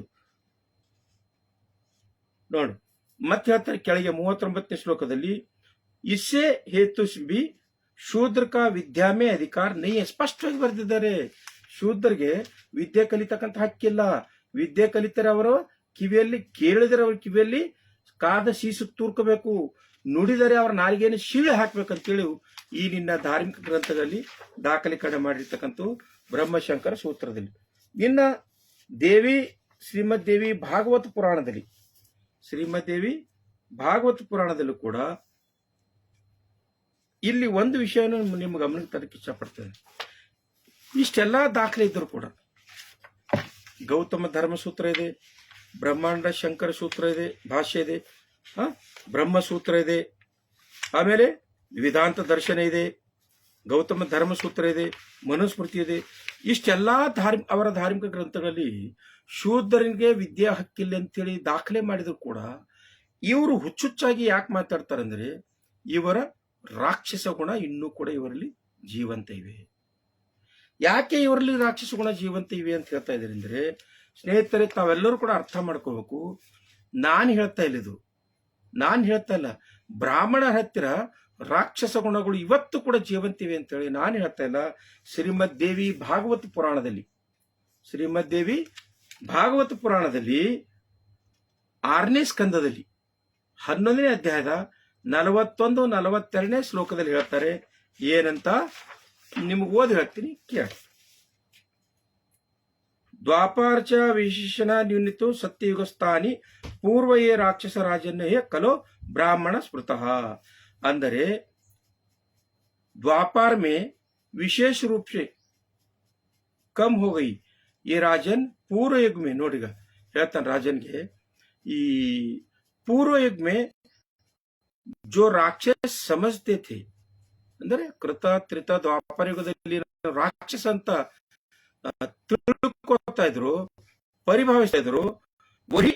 ನೋಡು. ಮತ್ತೆ ಹೇಳ್ತಾರೆ ಕೆಳಗೆ ಮೂವತ್ತೊಂಬತ್ತನೇ ಶ್ಲೋಕದಲ್ಲಿ, ಇಸ್ಸೆ ಹೇತು ಬಿ ಶೂದ್ರ ಕಾ ವಿದ್ಯಾಮೆ ಅಧಿಕಾರ. ನೈ ಸ್ಪಷ್ಟವಾಗಿ ಬರೆದಿದ್ದಾರೆ. ಶೂದ್ರಗೆ ವಿದ್ಯೆ ಕಲಿತಕ್ಕಂತ ಹಕ್ಕಿಲ್ಲ. ವಿದ್ಯೆ ಕಲಿತರೆ ಅವರು ಕಿವಿಯಲ್ಲಿ, ಕೇಳಿದರೆ ಅವ್ರ ಕಿವಿಯಲ್ಲಿ ಕಾದ ಸೀಸು ತೂರ್ಕೋಬೇಕು. ನುಡಿದರೆ ಅವರ ನಾಲಿಗೆಯನ್ನು ಶಿಳೆ ಹಾಕ್ಬೇಕಂತೇಳಿ ಈ ನಿನ್ನ ಧಾರ್ಮಿಕ ಗ್ರಂಥದಲ್ಲಿ ದಾಖಲೀಕರಣ ಮಾಡಿರ್ತಕ್ಕಂಥ ಬ್ರಹ್ಮಶಂಕರ ಸೂತ್ರದಲ್ಲಿ. ಇನ್ನ ದೇವಿ ಶ್ರೀಮದ್ ದೇವಿ ಭಾಗವತ ಪುರಾಣದಲ್ಲಿ ಶ್ರೀಮದ್ ದೇವಿ ಭಾಗವತ ಪುರಾಣದಲ್ಲೂ ಕೂಡ ಇಲ್ಲಿ ಒಂದು ವಿಷಯವನ್ನು ನಿಮ್ಮ ಗಮನಕ್ಕೆ ತರಕ್ಕೆ ಇಷ್ಟಪಡ್ತೇನೆ. ಇಷ್ಟೆಲ್ಲ ದಾಖಲೆ ಇದ್ದರೂ ಕೂಡ ಗೌತಮ ಧರ್ಮಸೂತ್ರ ಇದೆ, ಬ್ರಹ್ಮಾಂಡ ಶಂಕರ ಸೂತ್ರ ಇದೆ, ಭಾಷ್ಯ ಇದೆ ಬ್ರಹ್ಮ ಬ್ರಹ್ಮಸೂತ್ರ ಇದೆ, ಆಮೇಲೆ ವೇದಾಂತ ದರ್ಶನ ಇದೆ ಗೌತಮ ಧರ್ಮಸೂತ್ರ ಇದೆ, ಮನುಸ್ಮೃತಿ ಇದೆ. ಇಷ್ಟೆಲ್ಲ ಧಾರ್ಮ, ಅವರ ಧಾರ್ಮಿಕ ಗ್ರಂಥಗಳಲ್ಲಿ ಶೂದ್ರನಿಗೆ ವಿದ್ಯಾ ಹಕ್ಕಿಲ್ಲ ಅಂತೇಳಿ ದಾಖಲೆ ಮಾಡಿದ್ರು ಕೂಡ ಇವರು ಹುಚ್ಚುಚ್ಚಾಗಿ ಯಾಕೆ ಮಾತಾಡ್ತಾರೆ ಅಂದ್ರೆ ಇವರ ರಾಕ್ಷಸ ಗುಣ ಇನ್ನೂ ಕೂಡ ಇವರಲ್ಲಿ ಜೀವಂತ ಇವೆ. ಯಾಕೆ ಇವರಲ್ಲಿ ರಾಕ್ಷಸ ಗುಣ ಜೀವಂತ ಇವೆ ಅಂತ ಹೇಳ್ತಾ ಇದ್ದಾರೆ ಅಂದರೆ, ಸ್ನೇಹಿತರೆ, ತಾವೆಲ್ಲರೂ ಕೂಡ ಅರ್ಥ ಮಾಡ್ಕೋಬೇಕು. ನಾನು ಹೇಳ್ತಾ ಇಲ್ಲ ಇದು ನಾನು ಹೇಳ್ತಾ ಇಲ್ಲ. ಬ್ರಾಹ್ಮಣರ ಹತ್ತಿರ ರಾಕ್ಷಸ ಗುಣಗಳು ಇವತ್ತು ಕೂಡ ಜೀವಂತಿವೆ ಅಂತೇಳಿ ನಾನು ಹೇಳ್ತಾ ಇಲ್ಲ. ಶ್ರೀಮದ್ ದೇವಿ ಭಾಗವತ ಪುರಾಣದಲ್ಲಿ, ಶ್ರೀಮದ್ ದೇವಿ ಭಾಗವತ ಪುರಾಣದಲ್ಲಿ ಆರನೇ ಸ್ಕಂದದಲ್ಲಿ ಹನ್ನೊಂದನೇ ಅಧ್ಯಾಯದ ನಲವತ್ತೊಂದು, ನಲವತ್ತೆರಡನೇ ಶ್ಲೋಕದಲ್ಲಿ ಹೇಳ್ತಾರೆ, ಏನಂತ ನಿಮ್ಗೆ ಓದಿ ಹೇಳ್ತೀನಿ, ಕೇಳಿ. ದ್ವಾಪಾರ್ಚ ವಿಶೇಷಣ ನ್ಯೂನಿತು ಸತ್ಯಯುಗಸ್ಥಾನಿ ಪೂರ್ವ ಏ ರಾಕ್ಷಸ ರಾಜನ್ನೇ ಕಲೋ ಬ್ರಾಹ್ಮಣ ಸ್ಮೃತಃ. ಅಂದರೆ द्वापार में विशेष रूप से कम हो गई ये राजन पूर्व युग में ನೋಡಿಗ ಹೇಳ್ತಾನೆ ರಾಜನ್ಗೆ ಈ पूर्व युग में जो राक्षस समझते थे ಅಂದರೆ ಕೃತ ತ್ರಿತ ದ್ವಾಪರ ಯುಗದಲ್ಲಿ ರಾಕ್ಷಸ ಅಂತ ಆ, ತಿಳ್ಕೊತಾ ಇದ್ರು ಪರಿಭಾವಿಸ್ತಾ ಇದ್ರು ವಹಿ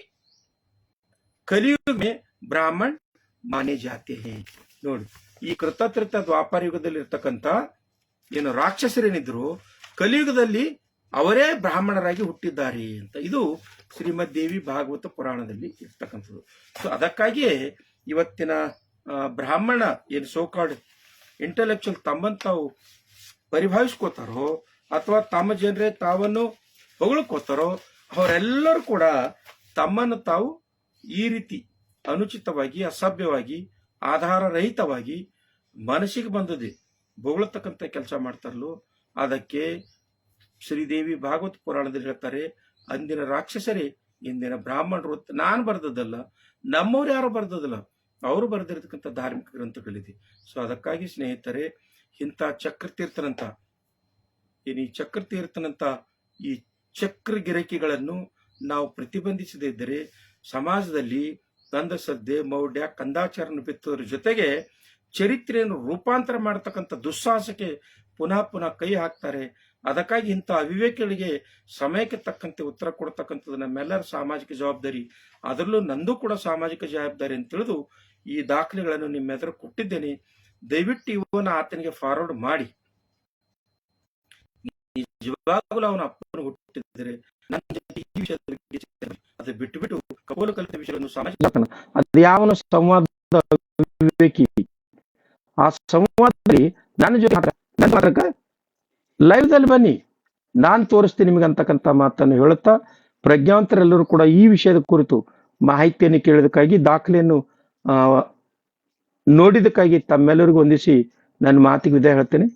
ಕಲಿಯುಗ ಮೇ ಬ್ರಾಹ್ಮಣ್ ಮಾನೆ ಜಾತೆ ಹೇ ನೋಡಿ, ಈ ಕೃತತ್ರಿತ ದ್ವಾಪರ ಯುಗದಲ್ಲಿ ಇರ್ತಕ್ಕಂಥ ಏನು ರಾಕ್ಷಸರೇನಿದ್ರು, ಕಲಿಯುಗದಲ್ಲಿ ಅವರೇ ಬ್ರಾಹ್ಮಣರಾಗಿ ಹುಟ್ಟಿದ್ದಾರೆ ಅಂತ. ಇದು ಶ್ರೀಮದ್ ದೇವಿ ಭಾಗವತ ಪುರಾಣದಲ್ಲಿ ಇರ್ತಕ್ಕಂಥದ್ದು. ಸೊ ಅದಕ್ಕಾಗಿಯೇ ಇವತ್ತಿನ ಬ್ರಾಹ್ಮಣ ಏನು ಸೋಕಾಡ್ ಇಂಟೆಲೆಕ್ಚುಯಲ್ ತಮ್ಮನ್ನು ತಾವು ಪರಿಭಾವಿಸ್ಕೋತಾರೋ, ಅಥವಾ ತಮ್ಮ ಜನರೇ ತಾವನ್ನು ಹೊಗಳ್ಕೋತಾರೋ, ಅವರೆಲ್ಲರೂ ಕೂಡ ತಮ್ಮನ್ನು ತಾವು ಈ ರೀತಿ ಅನುಚಿತವಾಗಿ, ಅಸಭ್ಯವಾಗಿ ಆಧಾರ ರಹಿತವಾಗಿ ಮನಸ್ಸಿಗೆ ಬಂದದೆ ಬೊಗಳತಕ್ಕಂಥ ಕೆಲಸ ಮಾಡ್ತಾರಲ್ಲೋ, ಅದಕ್ಕೆ ಶ್ರೀದೇವಿ ಭಾಗವತ್ ಪುರಾಣದಲ್ಲಿ ಹೇಳ್ತಾರೆ, ಅಂದಿನ ರಾಕ್ಷಸರೇ, ಇಂದಿನ ಬ್ರಾಹ್ಮಣರು ನಾನು ಬರ್ದದಲ್ಲ ನಮ್ಮವ್ರು ಯಾರು ಬರ್ದದಲ್ಲ ಅವರು ಬರೆದಿರತಕ್ಕಂಥ ಧಾರ್ಮಿಕ ಗ್ರಂಥಗಳಿದೆ. ಸೊ ಅದಕ್ಕಾಗಿ ಸ್ನೇಹಿತರೆ, ಇಂಥ ಚಕ್ರತೀರ್ಥನಂತ ಏನು ಈ ಚಕ್ರತೀರ್ಥನಂತ ಈ ಚಕ್ರ ಗಿರಕಿಗಳನ್ನು ನಾವು ಪ್ರತಿಬಂಧಿಸದೇ ಇದ್ದರೆ, ಸಮಾಜದಲ್ಲಿ ಶ್ರದ್ಧೆ, ಮೌಢ್ಯ, ಕಂದಾಚಾರನ ಬಿತ್ತೋದ್ರ ಜೊತೆಗೆ ಚರಿತ್ರೆಯನ್ನು ರೂಪಾಂತರ ಮಾಡತಕ್ಕಂಥ ದುಸ್ಸಾಹಸಕ್ಕೆ ಪುನಃ ಪುನಃ ಕೈ ಹಾಕ್ತಾರೆ. ಅದಕ್ಕಾಗಿ ಇಂಥ ಅವಿವೇಕಿಗಳಿಗೆ ಸಮಯಕ್ಕೆ ತಕ್ಕಂತೆ ಉತ್ತರ ಕೊಡ್ತಕ್ಕಂಥದ್ದು ನಮ್ಮೆಲ್ಲರ ಸಾಮಾಜಿಕ ಜವಾಬ್ದಾರಿ. ಅದರಲ್ಲೂ ನಂದು ಕೂಡ ಸಾಮಾಜಿಕ ಜವಾಬ್ದಾರಿ ಅಂತ ತಿಳಿದು ಈ ದಾಖಲೆಗಳನ್ನು ನಿಮ್ಮೆದುರು ಕೊಟ್ಟಿದ್ದೇನೆ. ದಯವಿಟ್ಟು ಇವನ ಆತನಿಗೆ ಫಾರ್ವರ್ಡ್ ಮಾಡಿ. ನಿಜವಾಗಲೂ ಅವನ ಅಪ್ಪನ ಹುಟ್ಟಿದರೆ ನನ್ನ ಈ ವಿಷಯದ ಬಗ್ಗೆ. ಅದು ಬಿಟ್ಟು ಬಿಟ್ಟು ಕಪೋಲ ಕಲಿತ ವಿಷಯಗಳನ್ನು ಅದು ಯಾವನ ಸಂವಾದ ವಿವೇಕಿ ಆ ಸಂವಾದದಲ್ಲಿ ನನ್ನ ಜೊತೆ ನನ್ನ ಲೈವ್ ದಲ್ಲಿ ಬನ್ನಿ. ನಾನ್ ತೋರಿಸ್ತೀನಿ ನಿಮಗೆ ಅಂತಕ್ಕಂಥ ಮಾತನ್ನು ಹೇಳುತ್ತಾ, ಪ್ರಜ್ಞಾವಂತರೆಲ್ಲರೂ ಕೂಡ ಈ ವಿಷಯದ ಕುರಿತು ಮಾಹಿತಿಯನ್ನು ಕೇಳೋದಕ್ಕಾಗಿ ದಾಖಲೆಯನ್ನು ನೋಡಿದಕ್ಕಾಗಿ ತಮ್ಮೆಲ್ಲರಿಗೂ ಹೊಂದಿಸಿ ನನ್ನ ಮಾತಿಗೆ ವಿದಾಯ ಹೇಳ್ತೇನೆ.